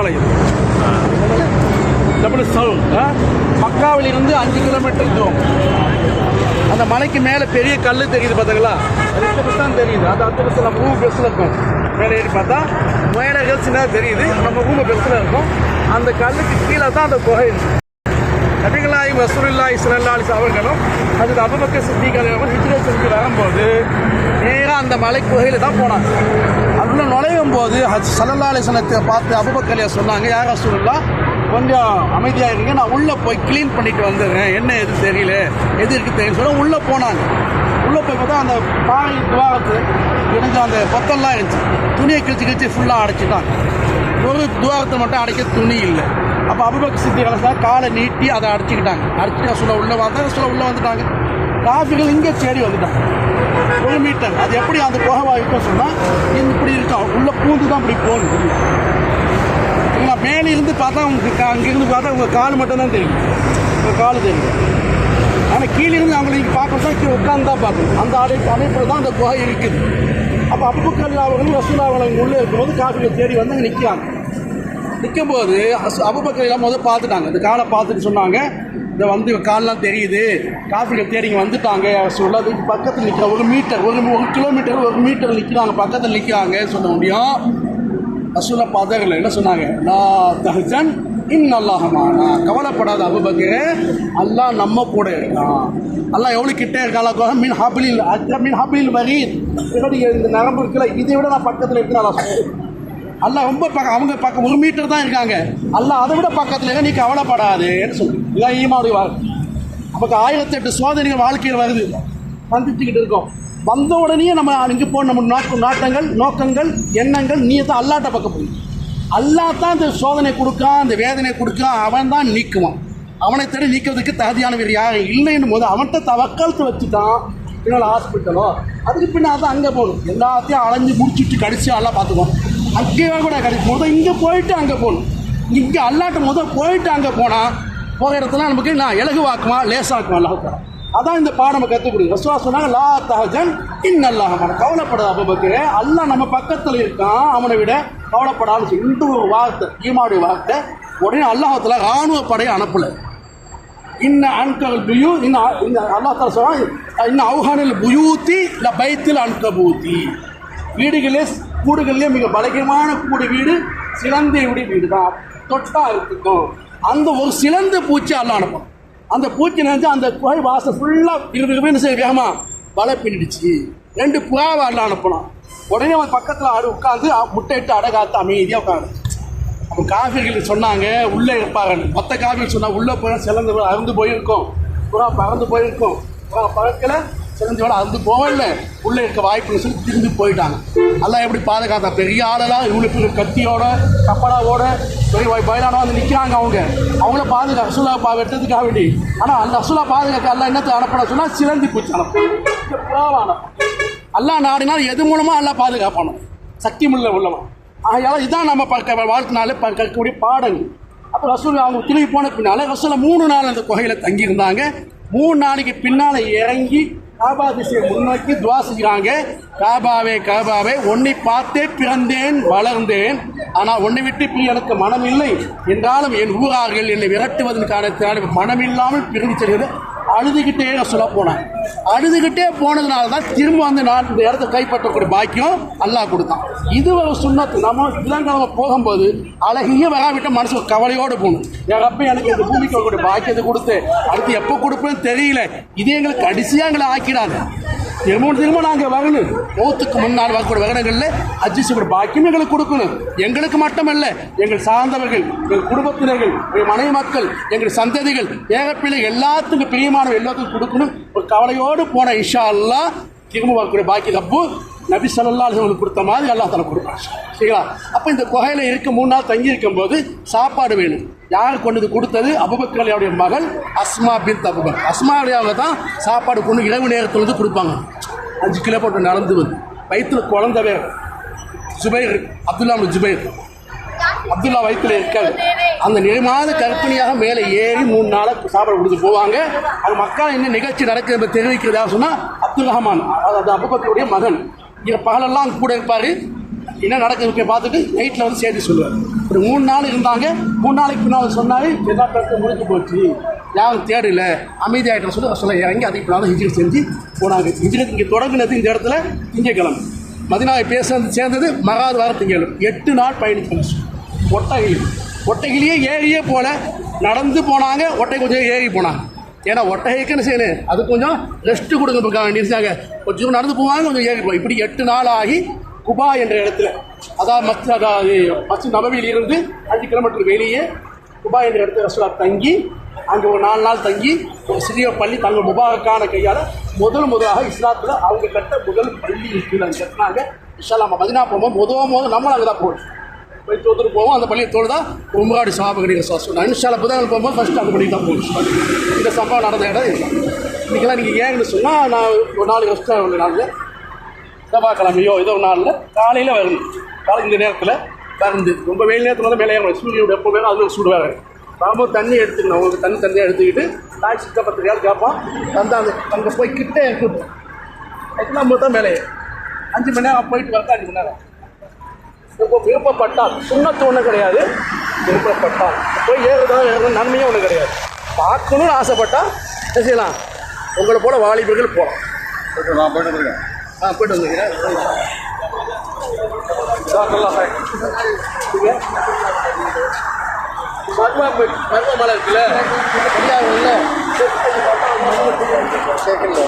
திருமலையில் டபுள் சவுல் மக்காவிலிருந்து அஞ்சு கிலோமீட்டர் தூரம். அந்த மலைக்கு மேலே பெரிய கல் தெரியுது பார்த்தீங்களா தான் தெரியுது? அது அந்த பஸ்ஸில் நம்ம ஊர் இருக்கும். மேலே ஏறி பார்த்தா மேலே ஹில்ஸ்னா தெரியுது. நம்ம ஊர் பெருசில் இருக்கும். அந்த கல்லுக்கு கீழே தான் அந்த குகை இருக்கு. நபிகளாய் வசூலில்லாய் ஸல்லல்லாஹு அவர்களும் அது அபுபக்கர் சித்திகளும் அவர்கள் ஹிஜ்ரத் செஞ்சு வரும்போது நேராக அந்த மலை குகையில் தான் போனாங்க. உள்ள நுழையும் போது ஹஜ் சல்லல்லா அலிஸ்லத்தை பார்த்து அபுபக்கலியா சொன்னாங்க யார் ரசூலுல்லா கொஞ்சம் அமைதியாக இருங்க நான் உள்ளே போய் க்ளீன் பண்ணிட்டு வந்துடுறேன். என்ன எது தெரியல எது இருக்குது தெரியும் சொல்ல உள்ளே போனாங்க. உள்ளே போய் பார்த்தா அந்த பாறை துவாரத்து இணைஞ்ச அந்த பொத்தெல்லாம் இருந்துச்சு. துணியை கிழிச்சு கிழிச்சு ஃபுல்லாக அடைச்சிட்டாங்க. ஒரு துவாரத்தை மட்டும் அடைக்க துணி இல்லை. அப்போ அபுபக் சித்தி கலசா காலை நீட்டி அதை அடைச்சிக்கிட்டாங்க. அடிச்சுட்டு சொல்ல உள்ளே வந்தாங்க சொல்ல உள்ளே வந்துட்டாங்க. காஃபிகள் இங்கே தேடி வந்துட்டாங்க. ஒரு மீட்டர் அது எப்படி அந்த புகவா இருக்கும் சொன்னால் இப்படி இருக்கும் உள்ளே பூந்து தான் இப்படி போகணும் உள்ள. சரிங்களா மேலே இருந்து பார்த்தா உங்களுக்கு அங்கேருந்து பார்த்தா உங்கள் கால் மட்டும்தான் தெரியும். உங்கள் கால் தெரியும். ஆனால் கீழே இருந்து அவங்களுக்கு பார்க்கணும் தான் கீழே உட்காந்து தான் பார்க்கணும். அந்த அடை அமைப்பில் தான் அந்த குகை இருக்குது. அப்போ அபுபக்கர் அவர்களும் ரசூலா அவர்களும் உள்ளே இருக்கும்போது காஃபியை தேடி வந்து அங்கே நிற்கிறாங்க நிற்கும்போது அபுபக்கர் எல்லாம் முதல் பார்த்துட்டாங்க. இந்த காலை பார்த்துட்டு சொன்னாங்க. இந்த வந்து கால்லாம் தெரியுது. காஃபிகள் தேடி வந்துட்டாங்க. சொல்ல பக்கத்தில் நிற்கிற ஒரு மீட்டர் ஒரு ஒரு கிலோமீட்டர் ஒரு மீட்டர் நிற்கிறாங்க பக்கத்தில் நிற்கிறாங்க சொல்ல முடியும்? ரசூலா பதகல என்ன சொன்னாங்க? லா தஹ்சன் இன் அல்லாஹமானா கவலைப்படாத அபுபக்கரே அல்லாஹ் நம்ம கூட இருக்கான். அல்லாஹ் எவ்வளோ கிட்டே இருக்கான்? மீன் ஹபிலில் மீன் மின் ஹபிலில் வரீத் இந்த நரம்பு இருக்கல இதை விட நான் பக்கத்தில் இருக்கிறேன். அல்லாஹ் ரொம்ப பக்கம் அவங்க பக்கம் ஒரு மீட்டர் தான் இருக்காங்க. அல்லாஹ் அதை விட பக்கத்தில் இருக்க நீ கவலைப்படாதுன்னு சொல்லு. இதான் ஈமாவுடைய வாழ்க்கை. நமக்கு ஆயிரத்தெட்டு சோதனைகள் வாழ்க்கையில் வருது. சந்திச்சுக்கிட்டு இருக்கோம். வந்த உடனே நம்ம இங்கே போன நம்ம நோக்க நாட்டங்கள் நோக்கங்கள் எண்ணங்கள் நீ தான் அல்லாட்ட பக்கம் போய். அல்லா தான் இந்த சோதனை கொடுக்கான் அந்த வேதனை கொடுக்கான் அவன் தான் நீக்குவான். அவனை தேடி நீக்கிறதுக்கு தகுதியான வேறு யாரும் இல்லைன்னும் போது அவன்கிட்ட தவக்காளத்தை வச்சு தான் பின்னால் ஹாஸ்பிட்டலோ அதுக்கு பின்னால் தான் அங்கே போகணும். எல்லாத்தையும் அலைஞ்சு முடிச்சுட்டு கடிச்சு எல்லாம் பார்த்துக்குவோம் அங்கேயே கூட கிடைக்கும் முதல் இங்கே போயிட்டு அங்கே போகணும். இங்கே அல்லாட்ட முதல் போயிட்டு அங்கே போனால் போகிற இடத்துல நமக்கு நான் இலகுவாக்குமா லேசாக்குமா அல்லாஹ் அதான் இந்த பாடம் நம்ம கற்றுக் கொடுக்குது. ரசுவா சொன்னாங்க லா தஹஜன் இன் கவலைப்படாத அபபக்கரே அல்லாஹ் நம்ம பக்கத்தில் இருக்கான் அவனை விட கவலைப்படாமல் சொல்லி இந்த ஒரு வார்த்தை ஈமாவுடைய வார்த்தை உடனே அல்லாஹத்தில் இராணுவ படையை அனுப்பலை. இன்ன அன்கல் புயூ இன்ன இந்த அல்லா தால இன்னும் இன்ன அவுஹானில் புயூத்தி இல்லை பைத்தில் அன்கபூத்தி. வீடுகளே கூடுகள்லேயே மிக பலகீனமான கூடு வீடு சிலந்தையுடைய வீடு தான் தொட்டா இருக்கும் அந்த ஒரு சிலந்த பூச்சி அல்ல அனுப்பும் அந்த பூச்சி நினைச்சு அந்த குகை வாசல் ஃபுல்லாக இருபது செய்ய வேகமாக வலை பின்னிடுச்சு. ரெண்டு புறாவை அல்ல அனுப்பணும் உடனே அவன் பக்கத்தில் ஆடு உட்காந்து முட்டையிட்டு அடகாத்து அமைதியாக உட்காந்து அப்போ காஃபிகள் சொன்னாங்க உள்ளே இருப்பாங்க. மற்ற காஃபிகள் சொன்னால் உள்ளே போய் சிலந்து அறுந்து போயிருக்கோம். புறா பறந்து போயிருக்கோம். புறா பறக்கலை சிலந்து விட அறுந்து போகல உள்ளே இருக்க வாய்ப்புன்னு சொல்லி திரும்பி போயிட்டாங்க. எல்லாம் எப்படி பாதுகாத்தா? பெரிய ஆளெல்லாம் இவ்வளோ பெரிய கத்தியோட கப்பலாவோட பெரிய வய- வந்து நிற்கிறாங்க அவங்க. அவங்கள பாதுகா அசுலா பா வெட்டதுக்காக வேண்டி. ஆனால் அந்த அசுலா பாதுகாக்க எல்லாம் என்னத்தை அனுப்பின சொன்னால் சிறந்தி பூச்சி அனுப்பணும் எல்லா நாடினால் எது மூலமாக எல்லாம் பாதுகாப்பானோம் சக்தி முள்ள உள்ளவன். ஆகையால் இதுதான் நம்ம பார்க்க வாழ்க்கைனால கற்கக்கூடிய பாடங்கள் அப்போ ரசூல் அவங்க திரும்பி போன பின்னால் ரசூலை மூணு நாள் அந்த குகையில் தங்கியிருந்தாங்க. மூணு நாளைக்கு பின்னால் இறங்கி காபா திசையை முன்னோக்கி துவா செஞ்சுறாங்க காபாவே காபாவே உன்னை பார்த்தே பிறந்தேன் வளர்ந்தேன். ஆனால் உன்னை விட்டு இப்போ எனக்கு மனம் இல்லை என்றாலும் என் ஊரார்கள் என்னை விரட்டுவதன் காரணத்தினால் மனமில்லாமல் பிரிந்து செல்கிறது. அழுதுகிட்டே சொல்ல போனேன். அழுதுகிட்டே போனதுனால தான் திரும்ப வந்து நான் இந்த இடத்த கைப்பற்றக்கூடிய பாக்கியம் அல்லாஹ் கொடுத்தான். இது ஒரு சுண்ணத்து. நம்ம இளங்கிழமை போகும்போது அழகிய வராவிட்ட மனசு கவலையோடு போகணும். என் அப்ப எனக்கு இந்த பூமிக்கு வரக்கூடிய பாக்கியத்தை கொடுத்து அடுத்து எப்போ கொடுப்பேன்னு தெரியல. இது எங்களுக்கு கடைசியாக எங்களை ஆக்கிடாது. திரும்ப திரும்ப நாங்கள் வரணும் மௌத்துக்கு முன்னால் வரக்கூடிய வகனங்களில் அஜிசோட பாக்கியம் எங்களுக்கு கொடுக்கணும். எங்களுக்கு மட்டுமல்ல எங்கள் சார்ந்தவர்கள் எங்கள் குடும்பத்தினர்கள் எங்கள் மனைவி மக்கள் எங்கள் சந்ததிகள் ஏகப்பிள்ளை எல்லாத்துக்கும் பிரியமானவ எல்லாத்துக்கும் கொடுக்கணும். ஒரு கவலையோடு போன இஷா அல்லாஹ் திரும்ப வரக்கூடிய பாக்கி தப்பு நபி ஸல்லல்லாஹு அவங்களுக்கு கொடுத்த மாதிரி அல்லா தலை கொடுப்பான். சரிங்களா? அப்போ இந்த குகையில் இருக்க மூணு நாள் தங்கி இருக்கும்போது சாப்பாடு வேணும். யார் கொண்டு கொடுத்தது? அபுபக்கரையுடைய மகள் அஸ்மா பின் அபுபக் அஸ்மாவுடைய தான் சாப்பாடு கொண்டு இரவு நேரத்தில் வந்து கொடுப்பாங்க. அஞ்சு கிலோ போட்டு நடந்து வந்து. வயிற்றுல குழந்த வேற. ஜுபைர் அப்துல்லா ஜுபைர். அப்துல்லா வயிற்றில் இருக்காது அந்த நிறைமாத கற்பனையாக மேலே ஏறி மூணு நாளாக சாப்பாடு கொடுத்து போவாங்க. அது மக்கள் என்ன நிகழ்ச்சி நடக்குது தெரிவிக்கிறதா சொன்னால் அப்துல் ரஹமான் அதாவது அபுபக்கருடைய மகன். இங்கே பகலெல்லாம் கூட இருப்பார். என்ன நடக்குது பார்த்துட்டு நைட்டில் வந்து சேர்த்து சொல்லுவார். ஒரு மூணு நாள் இருந்தாங்க. மூணு நாளைக்கு பின்னால் சொன்னாலே எல்லா பேருக்கு முடிஞ்சு போச்சு. யாரும் தேடல. அமைதியாகிட்ட சொல்லி சொல்ல இறங்கி அதுக்கு பின்னால் ஹிஜ்ரி செஞ்சு போனாங்க. ஹிஜ்ரி இங்கே தொடங்கினது இந்த இடத்துல திங்கக்கிழமை மதினாவை பேசுறது சேர்ந்தது மகாது வார திங்கள் எட்டு நாள் பயணிச்சு ஒட்டகையில். ஒட்டகிளியே ஏறியே போல. நடந்து போனாங்க. ஒட்டை கொஞ்சம் ஏறி போனாங்க. ஏன்னா ஒட்டகைக்குன்னு செய்யணும் அது கொஞ்சம் ரெஸ்ட் கொடுங்க வேண்டியிருந்தாங்க கொஞ்சம் நடந்து போவாங்க கொஞ்சம் ஏறி இப்படி எட்டு நாள் ஆகி குபா என்ற இடத்துல. அதாவது மஸ்ஜித் அதாவது மஸ்ஜித் நபவியில் இருந்து அஞ்சு கிலோமீட்டர் வெளியே குபா என்ற இடத்துல ரசூலா தங்கி அங்கே ஒரு நாலு நாள் தங்கி ஒரு சிறிய பள்ளி தங்கள் முபாரக்கான கையால் முதல் முதலாக இஸ்லாத்தில் அவங்க கட்ட முதல் பள்ளி இருக்குது அங்கே கட்டினாங்க இஷாலா மதினா போகும்போது முதல் முதல் நம்மளும் அங்கே தான் போகணும். போய் தோத்துட்டு போவோம். அந்த பள்ளியை தோடு தான் உம்ராடி சாபகடிகள் சொன்னாங்க இன்ஷால புதன்கள் போகும்போது ஃபஸ்ட்டு அந்த பள்ளிக்கு தான் போகணும். இந்த சம்பவம் நடந்த இடம் இதுதான் இன்றைக்கெல்லாம் நீங்கள் ஏன்னு சொன்னால் நான் ஒரு நாலு வருஷம் ஒரு நாளில் செவ்வாய்க்கிழமையோ ஏதோ ஒரு நாளில் காலையில் வரணும். காலை இந்த நேரத்தில் கறந்து ரொம்ப வெயில் நேரத்தில் வந்து மேலே ஏறணும் சூரியன் எப்போ வேணும் அது ஒரு சூடு வேறு வரும்போது தண்ணி எடுத்துக்கணும். அவங்களுக்கு தண்ணி தண்ணியாக எடுத்துக்கிட்டு டாக்ஸி பத்து ரூபாய் கேட்பான். வந்து அங்கே போய் கிட்டே இருக்கட்டும் அதுக்கு நம்ம தான் மேலே அஞ்சு மணி நேரம் போயிட்டு வரதான் அஞ்சு மணி நேரம். விருப்பப்பட்டால் சுண்ணத்து ஒன்றும் கிடையாது. விருப்பப்பட்டால் போய் ஏறுதா ஏறுறது நன்மையும் ஒன்றும் கிடையாது. பார்க்கணும்னு ஆசைப்பட்டா என்ன செய்யலாம்? உங்களை போல வாலிபர்கள் போகலாம் நான் போயிட்டு வந்துருக்கேன் ஆ போயிட்டு வந்துக்கிறேன் மருவ மலை இருக்குல்ல? கேட்கல